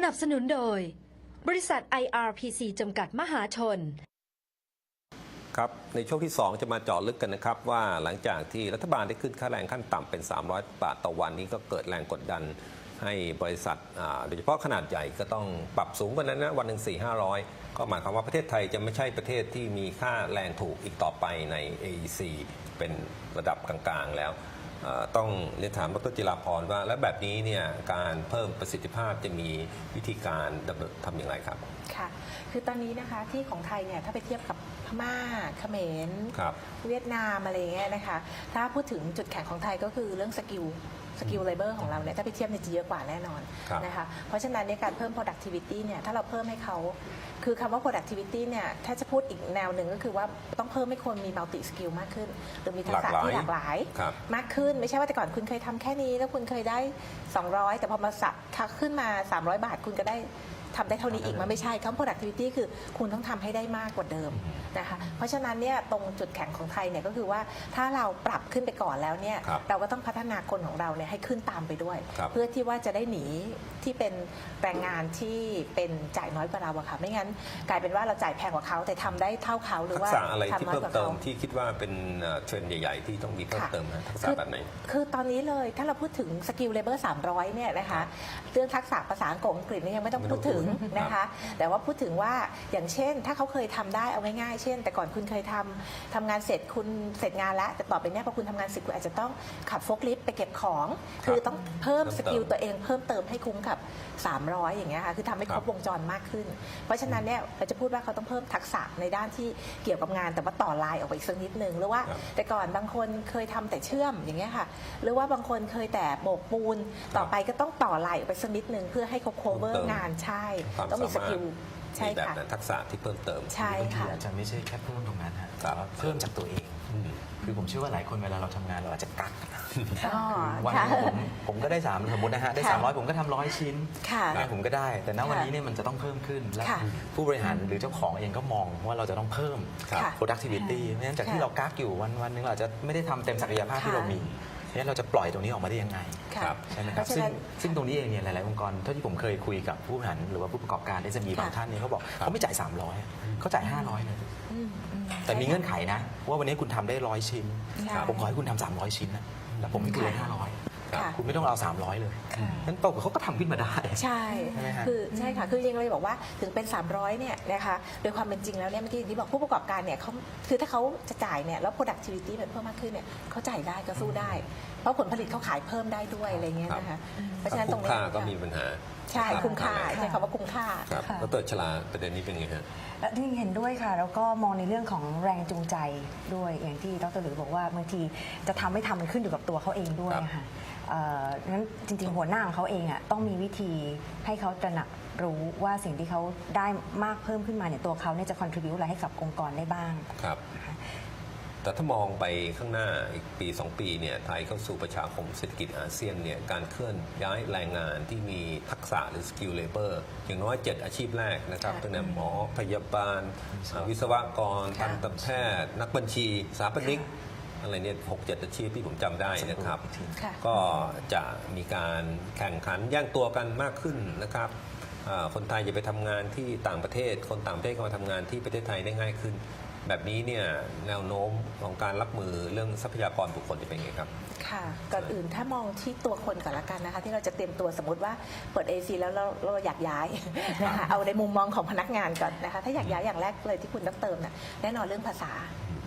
สนับสนุนโดย บริษัท IRPC จำกัดมหาชน ครับ ในช่วงที่ 2 จะมาเจาะลึกกันนะครับ ว่าหลังจากที่รัฐบาลได้ขึ้นค่าแรงขั้นต่ำเป็น 300 บาทต่อวันนี้ก็เกิดแรงกดดันให้บริษัทอ่าโดยเฉพาะขนาดใหญ่ก็ต้องปรับสูงกว่านั้นนะวันหนึ่ง4 500ก็หมายความว่าประเทศไทยจะไม่ใช่ประเทศที่มีค่าแรงถูกอีกต่อไปใน AEC เป็นระดับกลางๆแล้ว ต้องเรียนถามดรจิราพรว่า แล้วแบบนี้เนี่ยการเพิ่มประสิทธิภาพจะมีวิธีการดำเนินทำอย่างไรครับค่ะคือตอนนี้นะคะที่ของไทยเนี่ยถ้าไปเทียบกับพม่าเขมรครับเวียดนามอะไรอย่างเงี้ยนะคะถ้าพูดถึงจุดแข็งของไทยก็คือเรื่องสกิล สกิลเลเบอร์ของเราเนี่ยถ้าไปเทียบเนี่ยจะเยอะกว่าแน่นอนครับนะคะเพราะฉะนั้นเนี่ยการเพิ่ม productivity เนี่ยถ้าเราเพิ่มให้เขาคือคำว่า productivity เนี่ยถ้าจะพูดอีกแนวหนึ่งก็คือว่าต้องเพิ่มให้คนมี multi skill มากขึ้น หรือมีทักษะที่หลากหลาย ครับ มากขึ้นไม่ใช่ว่าแต่ก่อนคุณเคยทำแค่นี้ แล้วคุณเคยได้ 200 แต่พอมาสักขึ้นมา 300 บาทคุณก็ได้ ทำได้เท่านี้อีกมันไม่ใช่คำ productivity คือคุณต้องทำให้ได้มากกว่าเดิมนะคะ เพราะฉะนั้นเนี่ยตรงจุดแข็งของไทยเนี่ยก็คือว่าถ้าเราปรับขึ้นไปก่อนแล้วเนี่ยครับเราก็ต้องพัฒนาคนของเราเนี่ยให้ขึ้นตามไปด้วย ครับเพื่อที่ว่าจะได้หนีที่เป็นแรงงานที่เป็นจ่ายน้อยกว่าเราอะค่ะไม่งั้นกลายเป็นว่าเราจ่ายแพงกว่าเขาแต่ทำได้เท่าเขาหรือทักว่าษะอะไรที่ทำน้อยเพิ่มกว่าเติเขามที่คิดว่าเป็นเอ่อเทรนด์ใหญ่ ๆ ที่ต้องมีเพิ่มค่ะ เติมนะทักษะแบบไหน คือตอนนี้เลยถ้าเราพูดถึงสกิลเลเบอร์300เนี่ยนะคะเรื่องทักษะภาษาอังกฤษอังกฤษนี่ยังไม่ต้องไม่พูต้ดองถึงพูดนะคะ แต่ว่าพูดถึงว่าอย่างเช่น ถ้าเขาเคยทำได้เอาง่ายๆ เช่น แต่ก่อนคุณเคยทำทำงานเสร็จคุณเสร็จงานแล้วแต่ต่อไปเนี้พอคุณทำงานเสร็จคุณอาจจะต้องขับโฟล์คลิฟต์ไปเก็บของ คือต้องเพิ่มเพิ่มสกิลเติมตัวเองเพิ่มเติมให้คุ้มกับ 300 อย่างเงี้ยค่ะคือทำให้ครบครับวงจรมากขึ้น เพราะฉะนั้นเนี่ยเราจะพูดว่าเขาต้องเพิ่มทักษะในด้านที่เกี่ยวกับงาน แต่ว่าต่อลายออกไปอีกสักนิดนึงหรือว่าครับแต่ก่อนบางคนเคยทำแต่เชื่อมอย่างเงี้ยค่ะหรือว่าบางคนเคยแต่โบกปูนต่อไปก็ต้องต่อลายออกไปสักนิดนึงเพื่อให้เขา cover เติมงานใช่ความต้องมีสสามารถกิลใช่มีแบบค่ะ นั้นทักษะที่เพิ่มเติม ใช่บางทีค่ะ อาจจะไม่ใช่แค่เพิ่มตรงนั้นฮะครับแต่ว่าเพิ่มจากตัวเอง อืม คือผมเชื่อว่าหลายคนเวลาเราทำงานเราอาจจะกักอ๋อวันหค่ะ นึงผมผมก็ได้สามสมมตินะฮะได้ค่ะ300ผมก็ทำร้อยชิ้น ค่ะนะผมก็ได้ แต่ณวันค่ะนี้เนี่ยมันจะต้องเพิ่มขึ้น และค่ะผู้บริหารหรือเจ้าของเองก็มองว่าเราจะต้องเพิ่มครับค่ะ productivity เพราะฉะนั้นจากที่ค่ะเรากักอยู่วันวันหนึงเราอาจจะไม่ได้ทำเต็มศักยภาพที่ค่ะเรามี เพราะฉะนั้นเราจะปล่อยตรงนี้ออกมาได้ยังไงค่ะครับใช่ไหมคเพรับราะฉะซึ่งนั้นซึ่งตรงนี้เองเนี่ยหลาย ๆ องค์กรเท่าที่ผมเคยคุยกับผู้บริหารหรือว่าผู้ประกอบการ SME บางค่ะท่านเนี่ยเขาบอกเขาไม่จ่าย 300เขาจ่าย 500เลย อืมอืมแต่มีเงื่อนไขนะ ว่าวันนี้คุณทำได้ร้อยชิ้น ค่ะผมขอให้คุณทำ300 ชิ้นนะแล้วผมคืนห้าร้อย ค่ะคุณไม่ต้องเอา 300 เลยค่ะนั้นปรากฏเขาก็ทำขึ้นมาได้ ใช่ใช่ไหมฮะคือใช่ค่ะคือจริงๆเราบอกว่าถึงเป็น 300เนี่ยนะคะโดยความเป็นจริงแล้วเนี่ยเมื่อกี้อย่างที่บอกผู้ประกอบการเนี่ยเขาคือถ้าเขาจะจ่ายเนี่ยแล้ว productivity มันเพิ่มมากขึ้นเนี่ยเขาจ่ายได้ก็สู้ได้ เพราะผลผลิตเขาขายเพิ่มได้ด้วยอะไรเงี้ยนะคะเพราะฉะนั้นตรงคุ้มนี้ค่าก็มีปัญหา ใช่คุ้มค่าใช้คำว่าคุ้มค่า ครับค่ะ แล้วเติดชลาประเด็นนี้เป็นไงฮะ และที่เห็นด้วยค่ะ แล้วก็มองในเรื่องของแรงจูงใจด้วยอย่างที่ดรหรือบอกว่าบางทีจะทำไม่ทำมันขึ้นอยู่กับตัวเขาเองด้วยครับ ค่ะเอ่องั้นจริง ๆ หัวหน้าของเขาเองอะต้องมีวิธีให้เขาตระหนักรู้ว่าสิ่งที่เขาได้มากเพิ่มขึ้นมาเนี่ยตัวเขาเนี่ยจะ contribu อะไรให้กับองค์กรได้บ้าง ครับ แต่ถ้ามองไปข้างหน้าอีกปี 2 ปีเนี่ยไทยเข้าสู่ประชาคมเศรษฐกิจอาเซียนเนี่ยการเคลื่อนย้ายแรงงานที่มีทักษะหรือสกิลเลเบอร์อย่างน้อย 7 อาชีพแรกนะครับค่ะตั้งแต่หมอพยาบาลอ่าวิศวกรค่ะทันตแพทย์ นักบัญชีสถาปนิกอะไรเนี่ยหกเจ็ดอาชีพที่ผมจำได้นะครับค่ะก็จะมีการแข่งขันแย่งตัวกันมากขึ้นนะครับอ่าคนไทยจะไปทำงานที่ต่างประเทศ คนต่างประเทศก็มาทำงานที่ประเทศไทยได้ง่ายขึ้น แบบนี้เนี่ยแนวโน้มของการรับมือเรื่องทรัพยากรบุคคลจะเป็นไงครับ ค่ะ ก่อนอื่นถ้ามองที่ตัวคนก่อนละกันนะคะ ที่เราจะเตรียมตัวสมมติว่าเปิด AC แล้วเราเราอยากย้ายนะคะเอาในมุมมองของพนักงานก่อนนะคะ ถ้าอยากย้ายอย่างแรกเลยที่คุณต้องเติมน่ะแน่นอนเรื่องภาษา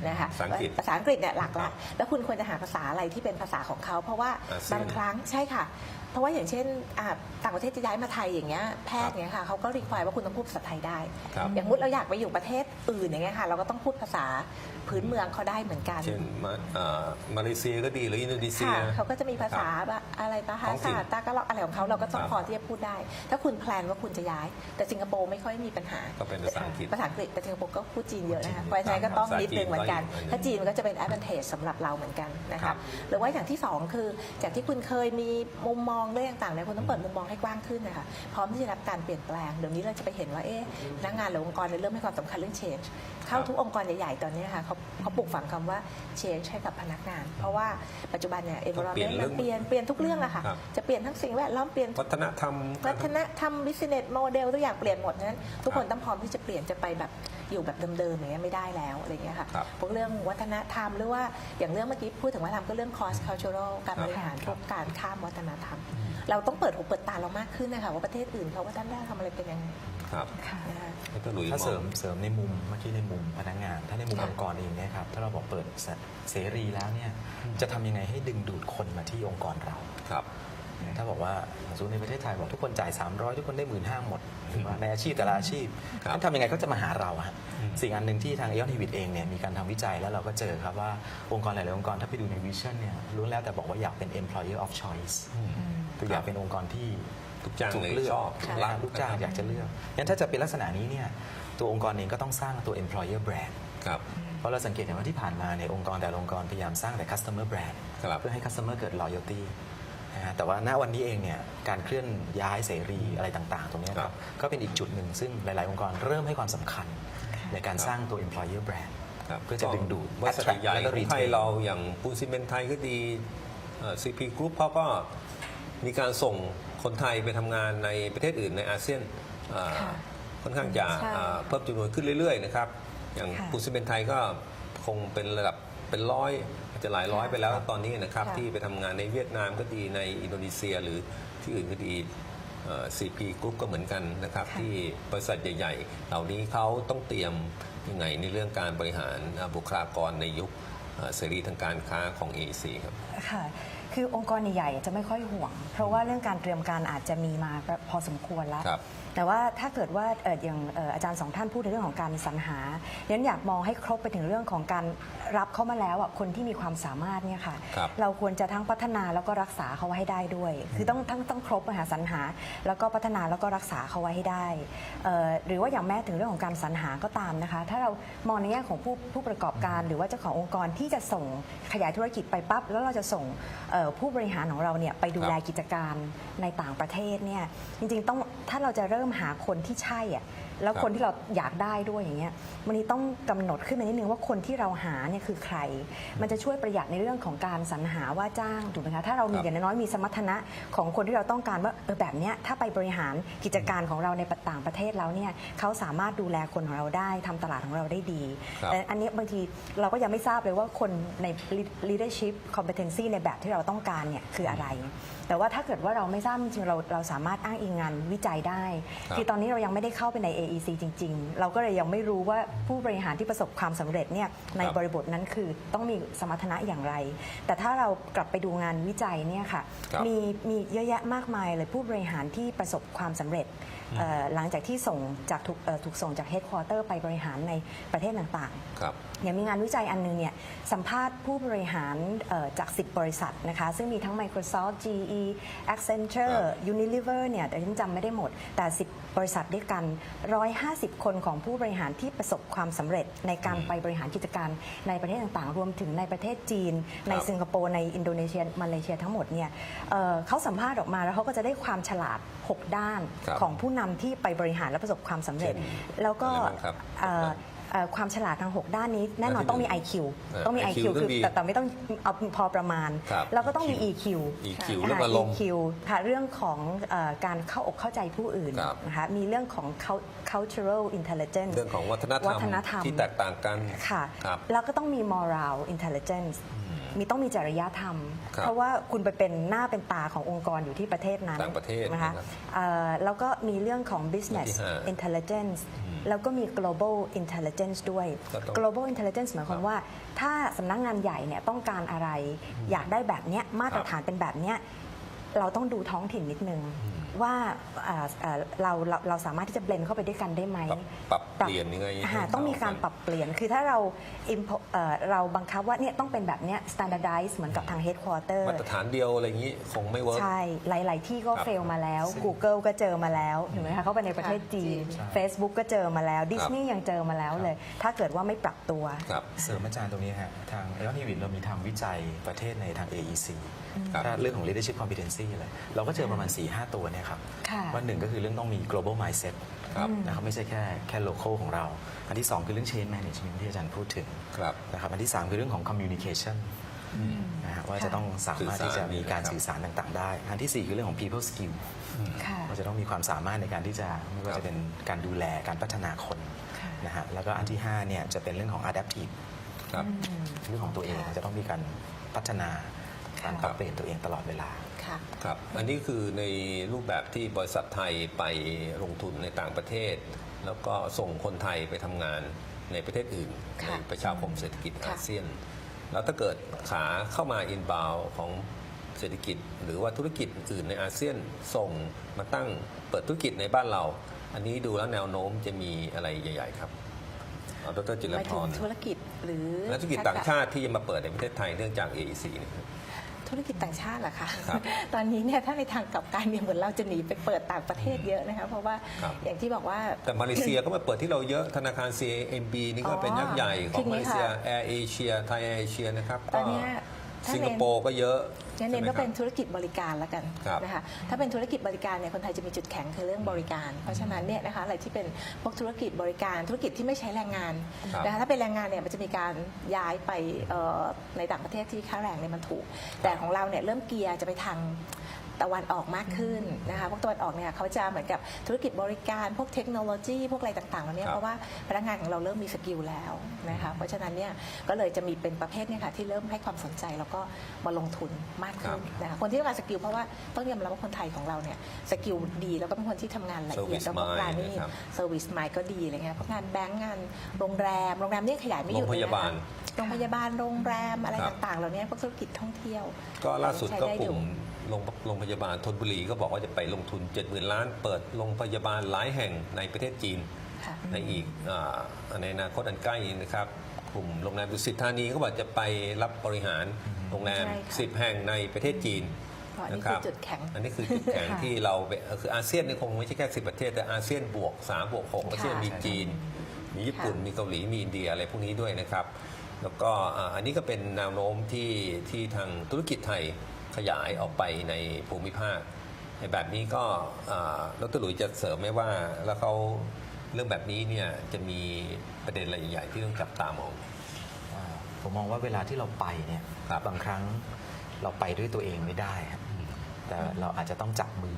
นะคะภาษาอังกฤษภาษาอังกฤษเนี่ยหลักละแล้วคุณควรจะหาภาษาอะไรที่เป็นภาษาของเขา เพราะว่าอาเซียนบางครั้งใช่ค่ะ เพราะว่าอย่างเช่นอ่าต่างประเทศจะย้ายมาไทยอย่างเงี้ยแพทย์เนี่ยค่ะเขาก็รีควายว่าคุณต้องพูดภาษาไทยได้ ครับ อย่างมุดเราอยากไปอยู่ประเทศอื่นอย่างเงี้ยค่ะ เราก็ต้องพูดภาษาพื้นเมืองเขาได้เหมือนกัน เช่นมาอ่ามาเลเซียก็ดีหรืออินโดนีเซีย ค่ะเขาก็จะมีภาษาแบบอะไรปะท้ฮาองถิ่นศาสตร์ตากะล็อกอะไรของเขาเราก็ต้องครับพอที่จะพูดได้ ถ้าคุณแพลนว่าคุณจะย้าย แต่สิงคโปร์ไม่ค่อยมีปัญหาก็เป็นภาษาอังกฤษภาษาอังกฤษแต่สิงคโปร์ก็พูดจีนเยอะนะคะพูดจีนเพราะฉะนั้นก็ต้องภาษานิดนึงเหมือนกันจีนก็อยู่ถ้าจีนมันก็จะเป็น advantage สำหรับเราเหมือนกันนะครัคะบ หรือว่าอย่างที่สองคือจากที่คุณเคยมีมุมมองเรื่องต่างๆเนี่ยคุณต้องเปิดมุมมองให้กว้างขึ้นนะคะพร้อมที่จะรับการเปลี่ยนแปลงเดี๋ยวนี้เราจะไปเห็นว่าเอ๊ะพนักงานหรือองค์กรเนี่ยเริ่มให้ความสำคัญเรื่อง change เข้าทุกองค์กรใหญ่ๆตอนนี้ค่ะเขาเขาปลูกฝังคำว่า change ให้กับพนักงาน เพราะว่าปัจจุบันเนี่ยต้องเปลี่ยน environment เรื่มัองนเปลี่ยนเปลี่ยนทุกเรื่องอะค่ะครับจะเปลี่ยนทั้งสิ่งแวดล้อมเปลี่ยนวัฒนธรรมวัฒนธรรม business model ทุกอย่างเปลี่ยนหมดนั้น ทุกคนต้องพร้อมที่จะเปลี่ยนจะไปแบบอยู่แบบเดิมๆอย่างเงี้ยไม่ได้แล้วอะไรเงี้ยค่ะครับพวกเรื่องวัฒนธรรมหรือว่าอย่างเรื่องเมื่อกี้พูดถึงวัฒนธรรมก็เรื่อง cross cultural การบริหารพวกการข้ามวัฒนธรรม เราต้องเปิดหูเปิดตาเรามากขึ้นนะคะว่าประเทศอื่นเขาวัฒนธรรมอะไรเป็นยังไง ครับค่ะนะคะให้ตัวหลุยถ้าส์มเสริองมเสริมในมุมเมื่อกี้ในมุมพนักงาน ถ้าในมุมค่ะองค์กรเองเนี่ยครับถ้าเราบอกเปิดเสรีแล้วเนี่ยจะทำยังไงให้ดึงดูดคนมาที่องค์กรเราครับถ้าบอกว่าสมมติในประเทศไทยบอกทุกคนจ่าย 300 ทุกคนได้หมื่นห้าหมดหรือว่าในอาชีพแต่ละอาชีพครับนั้นทำยังไงก็จะมาหาเราฮะอืมสิ่งอันหนึ่งที่ทางเอ o อนทีวิตเองเนี่ยมีการทำวิจัยแล้วเราก็เจอครับว่าองค์กรหลาย ๆ องค์กรถ้าไปดูในวิชั่นเนี่ยล้วนแล้วแต่บอกว่าอยากเป็น employer of choice คืออยากเป็นองค์กรที่ ทุกจ้างถูกเลยเลือกชอบถูกรัรักกลูกจ้างอยากจะเลือกงั้นถ้าจะเป็นลักษณะนี้เนี่ยตัวองค์กรเองก็ต้องสร้างตัว employer brand ครับเพราะเราสังเกตเห็นว่าที่ผ่านมาในยองค์กรแต่ละองค์กรพยายามสร้างแต่ customer brand ครับ เพื่อให้ customer เกิด loyalty นะฮะแต่ว่าณวันนี้เองเนี่ยการเคลื่อนย้ายเสรีอะไรต่าง ๆ ตรงเนี้ยคครัรับบก็เป็นอีกจุดหนึ่งซึ่งหลาย ๆ องค์กรเริ่มให้ความสำคัญในการสร้างตัว employer brand ครับเพื่อจะดึงดูด บริษัท attract ใหญ่แล้วก็ของไทย retain เราอย่างปูนซีเมนต์ไทยก็ดีซีพีกรุ๊ปเขาก็มีการส่ง คนไทยไปทำงานในประเทศอื่นในอาเซียนเอ่อค่ะค่อนข้างจะใช่เอ่อเพิ่มจำนวนขึ้นเรื่อยๆนะครับอย่างค่ะปูนซีเมนต์ไทยก็คงเป็นระดับเป็นร้อยอาจจะหลายร้อยไปแล้วตอนนี้นะครับค่ะที่ไปทำงานในเวียดนามก็ดีในอินโดนีเซียหรือที่อื่นก็ดีซีพีกรุ๊ปก็เหมือนกันนะครับค่ะที่บริษัทใหญ่ ๆ เหล่านี้เขาต้องเตรียมยังไงในเรื่องการบริหารอ่าบุคลากรในยุคอ่าเสรีทางการค้าของ AEC ครับค่ะ คือองค์กรใหญ่ๆจะไม่ค่อยห่วง เพราะว่าเรื่องการเตรียมการอาจจะมีมาพอสมควรแล้ว ครับ แต่ว่าถ้าเกิดว่าเอ่ออย่างเอ่ออาจารย์สองท่านพูดในเรื่องของการสรรหาดังนั้นอยากมองให้ครบไปถึงเรื่องของการรับเข้ามาแล้วอะคนที่มีความสามารถเนี่ยค่ะครับเราควรจะทั้งพัฒนาแล้วก็รักษาเขาไว้ให้ได้ด้วย คือต้องทั้งต้องครบอะค่ะสรรหา แล้วก็พัฒนาแล้วก็รักษาเขาไว้ให้ได้เอ่อหรือว่าอย่างแม้ถึงเรื่องของการสรรหาก็ตามนะคะ ถ้าเรามองในแง่ของผู้ผู้ประกอบการ หรือว่าเจ้าขององค์กรที่จะส่งขยายธุรกิจไปปั๊บแล้วเราจะส่งเอ่อผู้บริหารของเราเนี่ยไปดูแลครับกิจการในต่างประเทศเนี่ยจริงๆต้องถ้าเราจะเริ่มหาคนที่ใช่อะ แล้วครับคนที่เราอยากได้ด้วยอย่างเงี้ยวันนี้ต้องกำหนดขึ้นมานิดนึงว่าคนที่เราหาเนี่ยคือใคร มันจะช่วยประหยัดในเรื่องของการสรรหาว่าจ้างถูกไหมคะถ้าเรามีครับอย่างน้อยๆมีสมรรถนะของคนที่เราต้องการว่าเออแบบเนี้ยถ้าไปบริหารกิจการของเราในต่างประเทศแล้วเนี่ยเขาสามารถดูแลคนของเราได้ทำตลาดของเราได้ดีครับแต่อันนี้บางทีเราก็ยังไม่ทราบเลยว่าคนใน leadership competency ในแบบที่เราต้องการเนี่ยคืออะไรแต่ว่าถ้าเกิดว่าเราไม่ทราบจริงๆเราเราสามารถอ้างอิงงานวิจัยได้ครับคือตอนนี้เรายังไม่ได้เข้าไปใน AEC จริง ๆ เราก็เลยยังไม่รู้ว่าผู้บริหารที่ประสบความสำเร็จเนี่ยในครับบริบทนั้นคือต้องมีสมรรถนะอย่างไร แต่ถ้าเรากลับไปดูงานวิจัยเนี่ยค่ะครับมีมีเยอะแยะมากมายเลยผู้บริหารที่ประสบความสำเร็จเอ่อหลังจากที่ส่งจากถูกเอ่อถูกส่งจากเฮดค q u เตอร์ไปบริหารในประเทศต่างๆ ครับ อย่างมีงานวิจัยอันหนึงเนี่ยสัมภาษณ์ผู้บริหารเอ่อจาก 10 บริษัทนะคะ ซึ่งมีทั้ง Microsoft GE Accenture ครับ Unilever เนี่ยแต่ฉันจำไม่ได้หมด แต่ 10 บริษัทด้วยกัน 150 คนของผู้บริหารที่ประสบความสำเร็จในการไปบริหารกิจการในประเทศต่างๆ รวมถึงในประเทศจีน ในสิงคโปร์ ในอินโดนีเซีย มาเลเซียทั้งหมดเนี่ยเอ่อเขาสัมภาษณ์ออกมาแล้วเขาก็จะได้ความฉลาด 6 ด้านครับของผู้นำที่ไปบริหารและประสบความสำเร็จเช่นแล้วก็ อะไรบ้างครับเอ่อเอ่อความฉลาดทาง 6 ด้านนี้แน่นอนต้องมี IQ เออต้องมี IQ IQ คือต้องดีแต่แต่ไม่ต้องเอาพอประมาณ ครับแล้วก็ต้องมี EQ EQ ค่ะเรื่องอารมณ์ EQ ค่ะเรื่องของเอ่อการเข้าอกเข้าใจผู้อื่นครับ นะคะมีเรื่องของ cul- cultural intelligence เรื่องของวัฒนธรรวัมฒนธรรม ที่แตกต่างกัน ค่ะครับแล้วก็ต้องมี moral intelligence มีต้องมีจริยธรรม ครับเพราะว่าคุณไปเป็นหน้าเป็นตาขององค์กรอยู่ที่ประเทศนั้นต่างประเทศนะคะนะครับเอ่อแล้วก็มีเรื่องของ business ที่ห้า intelligence แล้วก็มี global intelligence ด้วยก็ต้อง global intelligence หมายความว่า ถ้าสำนักงานใหญ่เนี่ยต้องการอะไร อยากได้แบบเนี้ยมาตรฐานเป็นแบบเนี้ยเราต้องดูท้องถิ่นนิดนึงว่าอ่าอ่าเราเราเราสามารถที่จะเบลนเข้าไปด้วยกันได้ไหม ปรับปรับเปลี่ยนยังไงอ่าให้ต้องมีการเข้ากันปรับเปลี่ยน คือถ้าเรา impo- เอ่อเราบังคับว่าเนี่ยต้องเป็นแบบเนี้ย standardize เหมือนกับทาง headquarter มาตรฐานเดียวอะไรอย่างนี้คงไม่เวิร์ก ใช่ หลาย ๆ ที่ก็ครับเฟลมาแล้ว Google ก็เจอมาแล้วถูกไหมคะเข้าไปในประเทศจีน ใช่ Facebook ก็เจอมาแล้วดิสนีย์ยังเจอมาแล้วเลย ถ้าเกิดว่าไม่ปรับตัว ครับ เสริมอาจารย์ตรงนี้ฮะทางเอ o อนทีวิเรามีทำวิจัยประเทศในทาง AEC ครับ ถ้าเรื่องของ leadership competency Agency เลยเราก็เจอประมาณ 4 5 ตัวเนี่ยครับค่ะว่าหนึ่งก็คือเรื่องต้องมี global mindset ครับนะครับไม่ใช่แค่แค่ local ของเรา อันที่ 2 คือเรื่อง change management ที่อาจารย์พูดถึงครับนะครับอันที่ 3 คือเรื่องของ communication นะฮะว่าจะต้องสามารถที่จะมีการสื่สื่ออสาสารรต่าง ๆ ได้ อันทีสี่ 4 คือเรื่องของ people skill ค่ะว่าจะต้องมีความสามารถในการที่จะไม่ว่าครับจะเป็นการดูแลการพัฒนาคนค่ะนะฮะแล้วก็อันที่5เนี่ยจะเป็นเรื่องของ adaptive ครับเรื่องของตัวเองค่ะจะต้องมีการพัฒนาการปรับเปลี่ยนตัวเองตลอดเวลา ค่ะครับ อันนี้คือในรูปแบบที่บริษัทไทยไปลงทุนในต่างประเทศ แล้วก็ส่งคนไทยไปทำงานในประเทศอื่น ในค่ะประชาคมเศรษฐกิจค่ะอาเซียน แล้วถ้าเกิดขาเข้ามาอินบาวของเศรษฐกิจ หรือว่าธุรกิจอื่นในอาเซียนส่งมาตั้งเปิดธุรกิจในบ้านเรา อันนี้ดูแล้วแนวโน้มจะมีอะไรใหญ่ ๆ ครับเอาดรจิหรมายพถึงรธุรกิจหรือและธุรกิจต่างชาติที่จะมาเปิดในประเทศไทยเนื่องจาก AEC เนี่ยครับ ธุรกิจต่างชาติเหรอคะครับตอนนี้เนี่ยถ้าในทางกลับการเนี่ยเหมือนเราจะหนีไปเปิดต่างประเทศเยอะนะคะเพราะว่าครับ อย่างที่บอกว่า แต่มาเลเซียก็มาเปิดที่เราเยอะธนาคาร CMB นี่ก็เป็นยักษ์ใหญ่ขคือองมาเลเซียค่ะแอร์เอเชียไทยเอเชียนะครับตอนเนี้ยถ้าสิงคโปร์ก็เยอะ งั้นเน้นใช่ว่าไหมเป็นครับธุรกิจบริการละกันครับนะคะถ้าเป็นธุรกิจบริการเนี่ยคนไทยจะมีจุดแข็งคือเรื่องบริการ เพราะฉะนั้นเนี่ยนะคะอะไรที่เป็นพวกธุรกิจบริการธุรกิจที่ไม่ใช้แรงงานครับนะคะถ้าเป็นแรงงานเนี่ยมันจะมีการย้ายไปเอ่อในต่างประเทศที่ค่าแรงเนี่ยมันถูก แต่ของเราเนี่ยเริ่มเกียร์จะไปทาง ตะวันออกมากขึ้นนะคะพวกตะวันออกเนี่ยเขาจะเหมือนกับธุรกิจบริการ พวกเทคโนโลยี พวกอะไรต่างๆเหล่านี้ครับเพราะว่าพนักงานของเราเริ่มมีสกิลแล้วนะคะเพราะฉะนั้นเนี่ยก็เลยจะมีเป็นประเภทเนี่ยค่ะที่เริ่มให้ความสนใจแล้วก็มาลงทุนมากขึ้นนะคะคนที่ต้องการสกิลเพราะว่าต้องยอมรับว่าคนไทยของเราเนี่ยสกิลดีแล้วก็เป็นคนที่ทำงานละเอียด Service แล้วก็ mind การนี่นะครับเซอร์วิสมายก็ดีอะไรเงี้ยพวกงานแบงก์งานโรงแรมโรงแรมนี่ขยายไม่หยุดเลยโรงพยาบาลนะคะโรงพยาบาลโรงแรมอะไรครับต่างๆเหล่านี้พวกธุรกิจท่องเที่ยว ก็ล่าสุดก็ใช้ไกลุ่ม โรงโรงพยาบาลธนบุรีก็บอกว่าจะไปลงทุน 70,000 ล้าน เปิดโรงพยาบาลหลายแห่งในประเทศจีนค่ะในอีกอาในอนาคตอันใกล้นี้นะครับกลุ่มโรงแรมดุสิตธานีก็บอกจะไปรับบริหารโรงแรมใช่ค่ะ10 แห่งในประเทศจีนอ๋ออันนี้นะครัคือจุดแข็งอันนี้คือจุดแข็งค่ะที่เราไปเอ่อคืออาเซียนนี่คงไม่ใช่แค่10ประเทศ แต่อาเซียนบวก3บวก6อาเซียนมีจีน มีญี่ปุ่นค่ะมีเกาหลีมีอินเดียอะไรพวกนี้ด้วยนะครับ แล้วก็อ่าอันนี้ก็เป็นแนวโน้มที่ที่ทางธุรกิจไทยข ยายออกไปในภูมิภาคในแบบนี้ก็อ่าดรหลุยส์จะเสริมไหมว่าแล้วเขาเรื่องแบบนี้เนี่ยจะมีประเด็นอะไรใหญ่ๆที่ต้องจับตามองอ่าผมมองว่าเวลาที่เราไปเนี่ยครับบางครั้งเราไปด้วยตัวเองไม่ได้ครับแต่เราอาจจะต้องจับมือ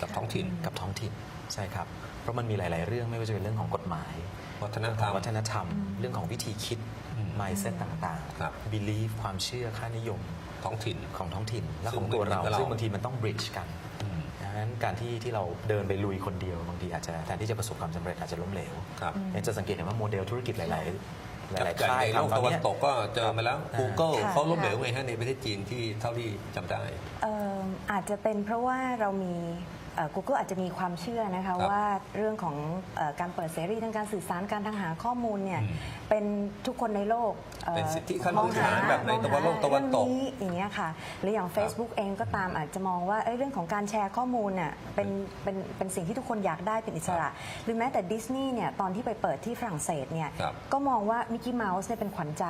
กับท้องถิ่นกับท้องถิ่นใช่ครับ เพราะมันมีหลาย ๆ เรื่องไม่ว่าจะเป็นเรื่องของกฎหมาย วัฒนเรื่องธขรอรมงวัฒนธรรม เรื่องของวิธีคิดอืม mindset ต่างครับๆ belief ความเชื่อค่านิยม ท้องถิ่นของท้องถิ่น และซึ่ของงตัวเราไม่เหมือนกับเราซึ่งบางทีมันต้อง bridge กันอืมดังนั้นการที่ที่เราเดินไปลุยคนเดียวบางทีอาจจะแทนที่จะประสบความสำเร็จอาจจะล้มเหลวครับเนี่ยจะสังเกตเห็นว่าโมเดลธุรกิจหลายๆหลายๆจากค่ายในโลกทำตะวันเยตกก็เจอมาแล้ว Google ค่ะเขาล้มเหลวไงฮะในประเทศจีนที่เท่าที่จำได้เอิ่มอาจจะเป็นเพราะว่าเรามีเอ่อ Google อาจจะมีความเชื่อนะครัคะบว่าเรื่องของเออการเปิดเสรีทางการสื่อสารการทางหาข้อมูลเนี่ยอืมเป็นทุกคนในโลกอ่อเป็นสิทธิขั้นมองพื้นฐานแบบในมองหตะวันโลกตะวันตกเรื่องอย่างเงี้ยค่ะหรืออย่าง Facebook เองก็ตามอาจจะมองว่าเอ้ยเรื่องของการแชร์ข้อมูลเนี่ยเป็นเป็นเป็นสิ่งที่ทุกคนอยากได้เป็นอิสระ หรือแม้แต่ดิสนีย์เนี่ยตอนที่ไปเปิดที่ฝรั่งเศสเนี่ยครับก็มองว่ามิกกี้เมาส์เนี่ยเป็นขวัญใจ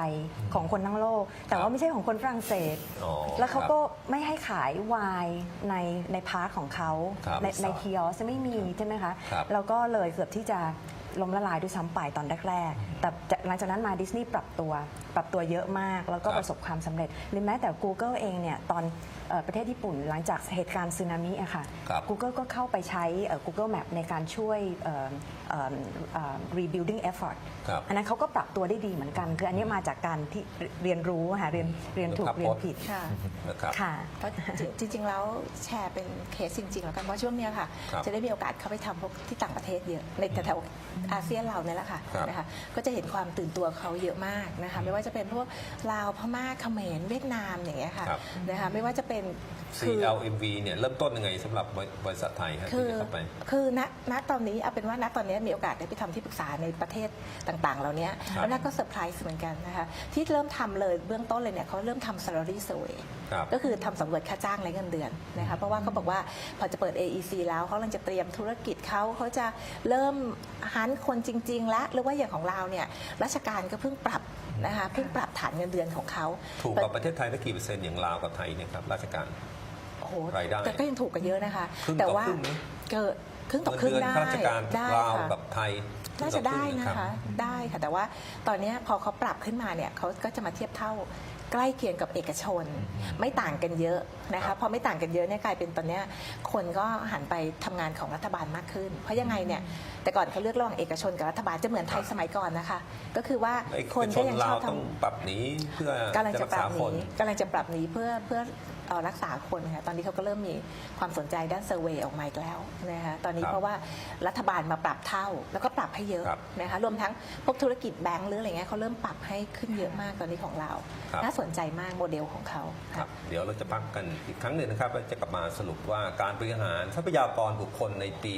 ของคนทั้งโลก แต่ครัว่าบไม่ใช่ของคนฝรั่งเศส อ๋อแล้วเขาครับก็ไม่ให้ขายไวน์ในในพาร์ทของเขา ครับในในคีออสไม่มีใช่ไหมคะครับ แล้วก็เลยเกือบที่จะล้มละลายด้วยซ้ำไปตอนแรกๆ แต่จากหลังจากนั้นมาดิสนีย์ปรับตัว ปรับตัวเยอะมาก แล้วก็ครับประสบความสำเร็จหรือแม้แต่ Google เองเนี่ยตอน เอ่อประเทศญี่ปุ่นหลังจากเหตุการณ์สึนามิอะค่ะ ครับ Google ก็เข้าไปใช้ เอ่อ Google Map ในการช่วยเอ่อเอ่อเอ่อ rebuilding effort ครับอันนั้นเขาก็ปรับตัวได้ดีเหมือนกัน คืออันนี้มาจากการที่เรียนรู้อะค่ะเรียนเรียนถูกครับเรียนผิดค่ะ นะครับ ค่ะ ก็จริง ๆ แล้วแชร์เป็นเคสจริง ๆ แล้วกันเพราะช่วงเนี้ยค่ะ ครับจะได้มีโอกาสเข้าไปทำพวกที่ต่างประเทศเยอะในแถวๆอาเซียนเราเนี่ยแหละค่ะครับนะคะก็จะเห็นความตื่นตัวเขาเยอะมากนะคะไม่ว่าจะเป็นพวกลาวพม่าเขมรเวียดนามอย่างเงี้ยค่ะครับนะคะไม่ว่าจะเป็น CLMV เนี่ยเริ่มต้นยังไงสำหรับบริษัทไทยฮะคืที่อจะเข้าไป คือณณตอนนี้เอาเป็นว่าณตอนนี้มีโอกาสได้ไปทำที่ปรึกษาในประเทศต่างๆ เหล่านี้ครับ แล้วน่าก็เซอร์ไพรส์เหมือนกันนะคะที่เริ่มทำเลยเบื้องต้นเลยเนี่ยเขาเริ่มทำ salary survey ครับ ก็คือทำสำรวจค่าจ้างและเงินเดือนนะคะเพราะว่าเขาบอกว่าพอจะเปิด AEC แล้วเขากำลังจะเตรียมธุรกิจเขาเขาจะเริ่มหันคนจริง ๆ แล้วหรือว่าอย่างของเราเนี่ยราชการก็เพิ่งปรับ นะคะเพิ่งปรับฐานเงินเดือนของเขาถูกกว่าประเทศไทยได้กี่เปอร์เซ็นต์อย่างลาวกับไทยเนี่ยครับราชการ โอ้โหรายได้แต่ก็ยังถูกกันเยอะนะคะครึ่งแต่ต่อว่าครึ่งไหมเกิดครึ่งต่อเงินครึ่งเดือนได้ข้าราชการได้ลาวค่ะกับไทยน่าจะได้รึ่งนะต่อรึ่งคะ ได้ค่ะ แต่ว่าตอนเนี้ยพอเขาปรับขึ้นมาเนี่ยเขาก็จะมาเทียบเท่า ใกล้เคียงกับเอกชน ไม่ต่างกันเยอะนะครัคะบพอไม่ต่างกันเยอะเนี่ยกลายเป็นตอนเนี้ยคนก็หันไปทำงานของรัฐบาลมากขึ้น เพราะยังไงเนี่ยแต่ก่อนเขาเลือกระหว่างเอกชนกับรัฐบาลจะเหมือนไทยสมัยก่อนนะคะ ก็คือว่าไอ้คนชก็นยังชลาอวบทำต้องปรับหนีเพื่อกำลังจะรักปรัษาบหคนีนกำลังจะปรับหนีเพื่อเพื่อเอ่อ รักษาคนค่ะตอนนี้เขาก็เริ่มมีความสนใจด้านเซอร์เวยออกมาอีกแล้วนะคะตอนนี้ครับเพราะว่ารัฐบาลมาปรับเท่า แล้วก็ปรับให้เยอะครับนะคะรวมทั้งพวกธุรกิจแบงก์หรืออะไรเงี้ยเขาเริ่มปรับให้ขึ้นเยอะมากตอนนี้ของเรา ครับ น่าสนใจมากโมเดลของเขาครับเดี๋ยวเราจะพักกันอีกครั้งหนึ่งนะครับแล้วจะกลับมาสรุปว่าการบริหารทรัพยากรบุคคลในปี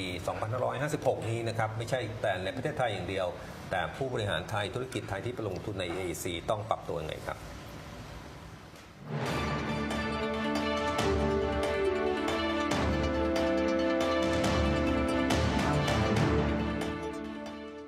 2556 นี้นะครับ ไม่ใช่แต่ในประเทศไทยอย่างเดียว แต่ผู้บริหารไทยธุรกิจไทยที่ไปลงทุนใน AEC ต้องปรับตัวยังไงครับ